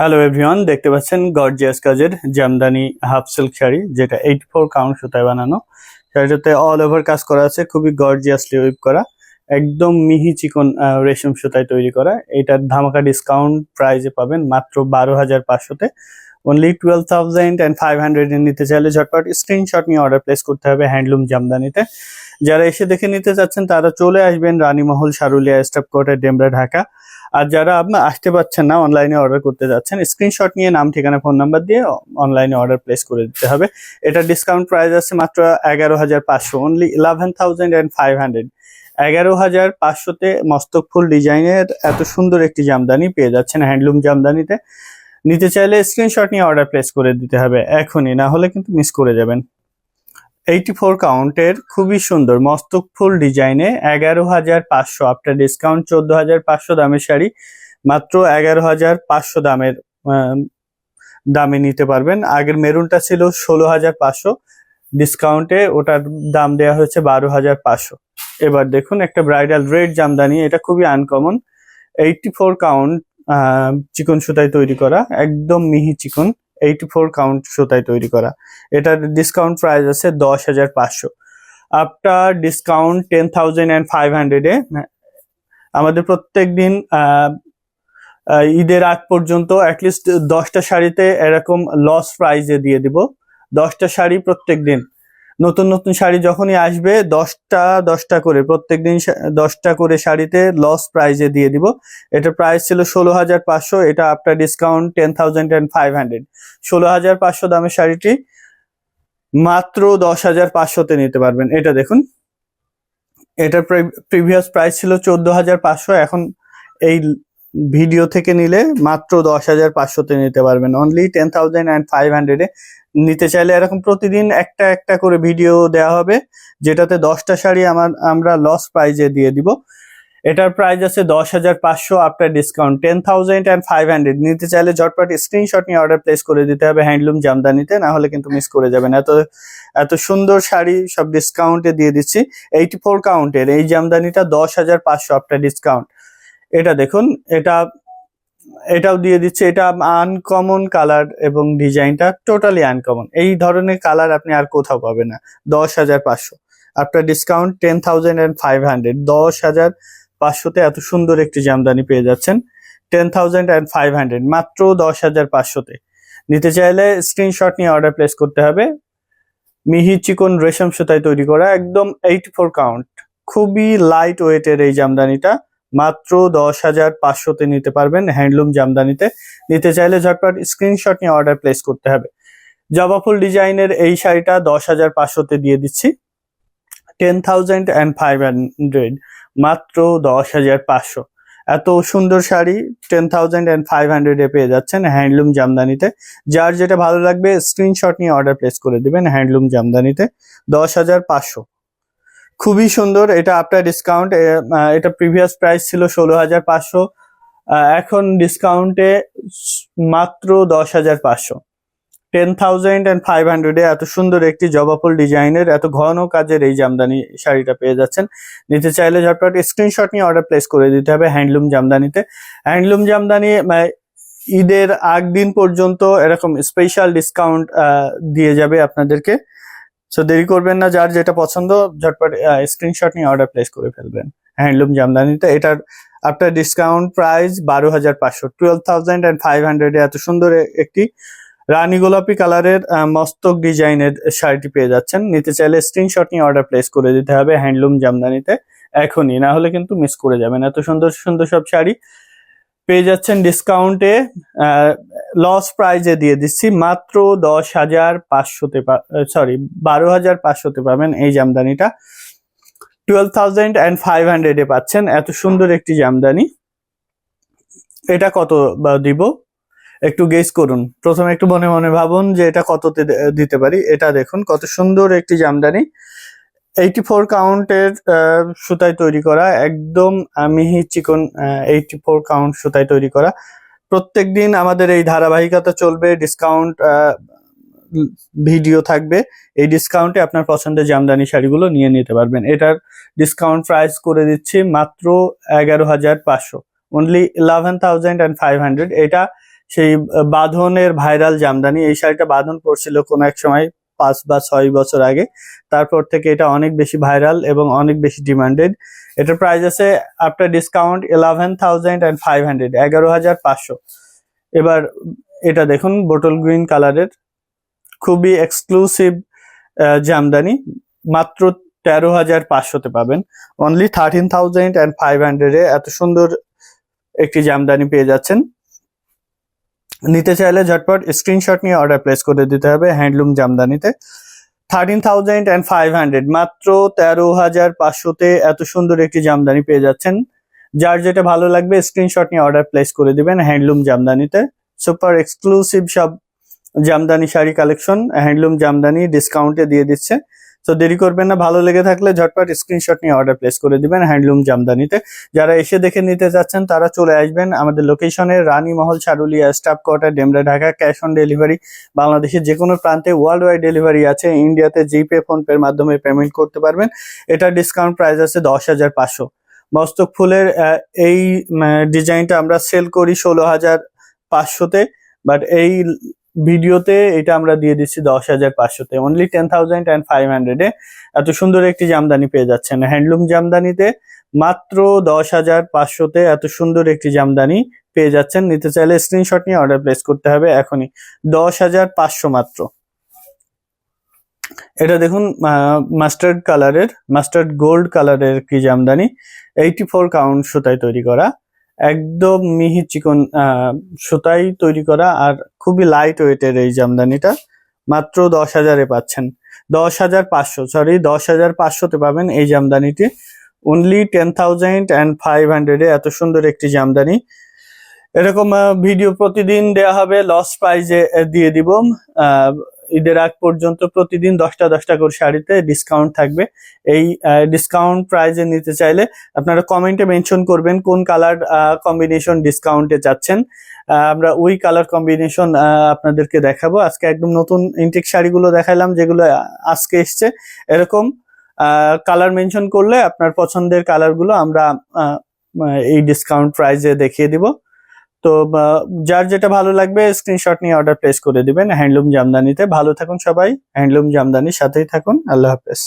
Hello everyone দেখতে পাচ্ছেন gorgeous কাজের জামদানি হাফ সিল্ক শাড়ি, যেটা এইট ফোর কাউন্ট সুতায় বানানো। শাড়িটাতে অল ওভার কাজ করা আছে, খুবই গর্জিয়াসলি ওয়েব করা। একদম মিহি চিকন রেশম সুতায় তৈরি করা। এটার ধামাকা ডিসকাউন্ট প্রাইজে পাবেন মাত্র বারো হাজার পাঁচশোতে। Only twelve thousand and five hundred নিতে চাইলে ঝটপট স্ক্রিনশট নিয়ে অর্ডার প্লেস করতে হবে হ্যান্ডলুম জামদানিতে যারা এসে দেখে নিতে চাচ্ছেন, তারা চলে আসবেন রানীমহল সারুলিয়া স্টাফ কোয়ার্টার ডেমরা ঢাকা। আর যারা আসতে পারছেন না অনলাইনে অর্ডার করতে যাচ্ছেন স্ক্রিনশট নিয়ে নাম, ঠিকানা ফোন নাম্বার দিয়ে অনলাইনে অর্ডার প্লেস করে দিতে হবে। এটা ডিসকাউন্ট প্রাইস আছে মাত্র এগারো হাজার পাঁচশো only eleven thousand and five hundred এগারো হাজার পাঁচশোতে মস্তক ফুল ডিজাইনের এত সুন্দর একটি জামদানি পেয়ে যাচ্ছেন হ্যান্ডলুম জামদানিতে। নিতে চাইলে স্ক্রিনশট নিয়ে অর্ডার প্লেস করে দিতে হবে, এখনই, না হলে কিন্তু মিস করে যাবেন। এইটি ফোর কাউন্টের খুবই সুন্দর। মস্তক ফুল ডিজাইনে এগারো হাজার পাঁচশো আফটার ডিসকাউন্ট চোদ্দ হাজার পাঁচশো দামের শাড়ি। মাত্র এগারো হাজার পাঁচশো দামের দামে নিতে পারবেন। আগের মেরুনটা ছিল ষোলো হাজার পাঁচশো। ডিসকাউন্টে ওটার দাম দেওয়া হয়েছে বারো হাজার পাঁচশো। এবার দেখুন একটা ব্রাইডাল রেড জামদানি, এটা খুবই আনকমন এইটি ফোর কাউন্ট চিকন সুতায় তৈরি করা, একদম মিহি চিকন। এইটি ফোর কাউন্ট সুতায় তৈরি করা। এটার ডিসকাউন্ট প্রাইস আছে দশ হাজার পাঁচশো। After discount ten thousand and five হান্ড্রেডে আমাদের প্রত্যেক দিন ঈদের আগ পর্যন্ত অ্যাটলিস্ট দশটা শাড়িতে এরকম লস প্রাইজে দিয়ে দিব। দশটা শাড়ি প্রত্যেক দিন নতুন নতুন শাড়ি যখনই আসবে, দশটা দশটা করে প্রত্যেক দিন দশটা করে শাড়িতে লস প্রাইজে দিয়ে দিব। এটার প্রাইস ছিল ষোলো হাজার পাঁচশো, এটা after discount ten thousand and five hundred ষোলো হাজার পাঁচশো দামের শাড়িটি মাত্র দশ হাজার পাঁচশোতে নিতে পারবেন। এটা দেখুন। এটার প্রিভিয়াস প্রাইস ছিল চোদ্দ হাজার পাঁচশো, এখন এই ভিডিও থেকে নিলে মাত্র দশ হাজার পাঁচশোতে নিতে পারবেন। Only ten thousand and five হান্ড্রেডে নিতে চাইলে এরকম প্রতিদিন একটা একটা করে ভিডিও দেওয়া হবে, যেটাতে দশটা শাড়ি আমার, আমরা লস প্রাইজে দিয়ে দিব। এটার প্রাইস আছে দশ হাজার পাঁচশো after discount ten thousand and five hundred নিতে চাইলে ঝটপট স্ক্রিনশট নিয়ে অর্ডার প্লেস করে দিতে হবে হ্যান্ডলুম জামদানিতে, না হলে কিন্তু মিস করে যাবেন। এত এত সুন্দর শাড়ি সব ডিসকাউন্টে দিয়ে দিচ্ছি। এইটি ফোর কাউন্টের এই জামদানিটা দশ হাজার পাঁচশো আফটার ডিসকাউন্ট এটা দেখুন, এটা, এটাও দিয়ে দিচ্ছে, এটা আনকমন কালার এবং ডিজাইনটা টোটালি আনকমন এই ধরনের কালার আপনি আর কোথাও পাবেন না, দশ হাজার পাঁচশো। After discount ten thousand and five hundred দশ হাজার পাঁচশোতে এত সুন্দর একটি জামদানি পেয়ে যাচ্ছেন ten thousand and five hundred মাত্র দশ হাজার পাঁচশোতে। নিতে চাইলে স্ক্রিনশট নিয়ে অর্ডার প্লেস করতে হবে। মিহি চিকন রেশম সুতায় তৈরি করা, একদম এইট ফোর কাউন্ট খুবই লাইট ওয়েটের এই জামদানিটা। মাত্র দশ হাজার পাঁচশোতে নিতে পারবেন হ্যান্ডলুম জামদানিতে। নিতে চাইলে ঝটপট স্ক্রিনশট নিয়ে অর্ডার প্লেস করতে হবে। জবা ফুল ডিজাইনের এই শাড়িটা দশ হাজার পাঁচশোতে দিয়ে দিচ্ছি। Ten thousand and five hundred মাত্র দশ হাজার পাঁচশো। এত সুন্দর sari ten thousand and five হান্ড্রেডে পেয়ে যাচ্ছেন হ্যান্ডলুম জামদানিতে। যার যেটা ভালো লাগবে স্ক্রিনশট নিয়ে অর্ডার প্লেস করে দিবেন হ্যান্ডলুম জামদানিতে। দশ হাজার পাঁচশো। খুবই সুন্দর, এটা আফটার ডিসকাউন্ট এটা প্রিভিয়াস প্রাইস ছিল ষোলো হাজার পাঁচশো এখন ডিসকাউন্টে মাত্র দশ হাজার পাঁচশো। টেন থাউজেন্ড অ্যান্ড ফাইভ হান্ড্রেডে এত সুন্দর একটি জবাফুল ডিজাইনের, এত ঘন কাজের এই জামদানি শাড়িটা পেয়ে যাচ্ছেন। নিতে চাইলে ঝটপট স্ক্রিনশট নিয়ে অর্ডার প্লেস করে দিতে হবে হ্যান্ডলুম জামদানিতে। হ্যান্ডলুম জামদানি ঈদের আগ দিন পর্যন্ত এরকম স্পেশাল ডিসকাউন্ট দিয়ে যাবে আপনাদেরকে। সো দেরি করবেন না, যার যেটা পছন্দ, ঝটপট স্ক্রিনশট নিয়ে অর্ডার প্লেস করে ফেলবেন। হ্যান্ডলুম জামদানিতে এটার আফটার ডিসকাউন্ট প্রাইস বারো হাজার পাঁচশো। Twelve thousand and five hundred এত সুন্দর একটি রানী গোলাপি কালারের মস্তক ডিজাইনের শাড়িটি পেয়ে যাচ্ছেন। নিতে চাইলে স্ক্রিনশট নিয়ে অর্ডার প্লেস করে দিতে হবে। হ্যান্ডলুম জামদানিতে এখনই, না হলে কিন্তু মিস করে যাবেন। এত সুন্দর সুন্দর সব শাড়ি। পেয়ে যাচ্ছেন ডিসকাউন্টে লস প্রাইজে দিয়ে দিচ্ছি। মাত্র দশ হাজার পাঁচশোতে সরি বারো হাজার পাঁচশোতে পাবেন এই জামদানিটা। টুয়েলভ থাউজেন্ড অ্যান্ড ফাইভ হান্ড্রেডে পাচ্ছেন। এত সুন্দর একটি জামদানি। এটা কত দিব? একটু গেস করুন। প্রথমে একটু মনে মনে ভাবুন যে এটা কততে দিতে পারি। এটা দেখুন, কত সুন্দর একটি জামদানি। এইটি ফোর কাউন্টের সুতায় তৈরি করা একদম আহ, মিহি চিকন এইটি ফোর কাউন্ট সুতায় তৈরি করা। প্রত্যেক দিন আমাদের এই ধারাবাহিকতা চলবে ডিসকাউন্ট ভিডিও থাকবে। এই ডিসকাউন্টে আপনার পছন্দের জামদানি শাড়িগুলো নিয়ে নিতে পারবেন। এটার ডিসকাউন্ট প্রাইস করে দিচ্ছি মাত্র এগারো হাজার পাঁচশো। Only eleven thousand and five hundred এটা সেই বাঁধনের ভাইরাল জামদানি। এই শাড়িটা বাঁধন পড়ছিল কোনো এক সময় পাঁচ বা ছয় বছর আগে। তারপর থেকে এটা অনেক বেশি ভাইরাল এবং অনেক বেশি ডিমান্ডেড। এটার প্রাইস আছে after discount eleven thousand and five hundred এগারো হাজার পাঁচশো। এবার এটা দেখুন বোটল গ্রিন কালারের খুবই এক্সক্লুসিভ জামদানি। মাত্র তেরো হাজার পাঁচশোতে পাবেন। Only thirteen thousand and five হান্ড্রেডে এত সুন্দর একটি জামদানি পেয়ে যাচ্ছেন। নিতে চাইলে ঝটপট স্ক্রিনশট নিয়ে অর্ডার প্লেস করে দিতে হবে handloom জামদানিতে। Thirteen thousand and five hundred মাত্র তেরো হাজার পাঁচশোতে এত সুন্দর একটি জামদানি পেয়ে যাচ্ছেন। যার যেটা ভালো লাগবে স্ক্রিনশট নিয়ে অর্ডার প্লেস করে দিবেন হ্যান্ডলুম জামদানিতে। সুপার এক্সক্লুসিভ সব জামদানি শাড়ি কালেকশন হ্যান্ডলুম জামদানি ডিসকাউন্টে দিয়ে দিচ্ছে। তো দেরি করবেন না, ভালো লেগে থাকলে ঝটপট স্ক্রিনশট নিয়ে অর্ডার প্লেস করে দিবেন হ্যান্ডলুম জামদানিতে যারা এসে দেখে নিতে চাচ্ছেন, তারা চলে আসবেন আমাদের লোকেশনে Rani Mahal Sarulia staff quarter Demra Dhaka cash on delivery বাংলাদেশের যে কোনো প্রান্তে ওয়ার্ল্ড ওয়াইড ডেলিভারি আছে। ইন্ডিয়াতে জিপে ফোনপের মাধ্যমে পেমেন্ট করতে পারবেন। এটা ডিসকাউন্ট প্রাইস আছে দশ হাজার পাঁচশো। মস্তক ফুলের এই ডিজাইনটা আমরা সেল করি ষোলো হাজার পাঁচশোতে। বাট এই ভিডিওতে এটা আমরা দিয়ে দিচ্ছি দশ হাজার পাঁচশোতে। Only ten thousand and five হান্ড্রেডে এত সুন্দর একটি জামদানি পেয়ে যাচ্ছেন। হ্যান্ডলুম জামদানিতে মাত্র দশ হাজার পাঁচশোতে এত সুন্দর একটি জামদানি পেয়ে যাচ্ছেন। নিতে চাইলে স্ক্রিনশট নিয়ে অর্ডার প্লেস করতে হবে এখনই। দশ হাজার পাঁচশো মাত্র। এটা দেখুন মাস্টার্ড কালারের মাস্টার্ড গোল্ড কালারের কি জামদানি। এইটি ফোর কাউন্ট সুতায় তৈরি করা। একদম মিহি চিকন সুতাই তৈরি করা আর খুবই লাইট ওয়েটের এই জামদানিটা। মাত্র দশ হাজারে পাচ্ছেন। দশ হাজার পাঁচশো সরি দশ হাজার পাঁচশোতে পাবেন এই জামদানিটি। Only ten thousand and five হান্ড্রেডে এত সুন্দর একটি জামদানি। এরকম ভিডিও প্রতিদিন দেওয়া হবে লস প্রাইজে দিয়ে দিব। ঈদের আগ পর্যন্ত প্রতিদিন দশটা দশটা করে শাড়িতে ডিসকাউন্ট থাকবে। এই ডিসকাউন্ট প্রাইজে নিতে চাইলে আপনারা কমেন্টে মেনশন করবেন কোন কালার কম্বিনেশন ডিসকাউন্টে চাচ্ছেন। আমরা ওই কালার কম্বিনেশন আপনাদেরকে দেখাবো। আজকে একদম নতুন ইনটেক শাড়িগুলো দেখালাম যেগুলো আজকে এসছে। এরকম কালার মেনশন করলে আপনার পছন্দের কালারগুলো আমরা এই ডিসকাউন্ট প্রাইজে দেখিয়ে দিব। তো যার যেটা ভালো লাগবে স্ক্রিনশট নিয়ে অর্ডার প্লেস করে দিবেন। হ্যান্ডলুম জামদানিতে ভালো থাকুন সবাই। হ্যান্ডলুম জামদানির সাথেই থাকুন। আল্লাহ হাফেজ।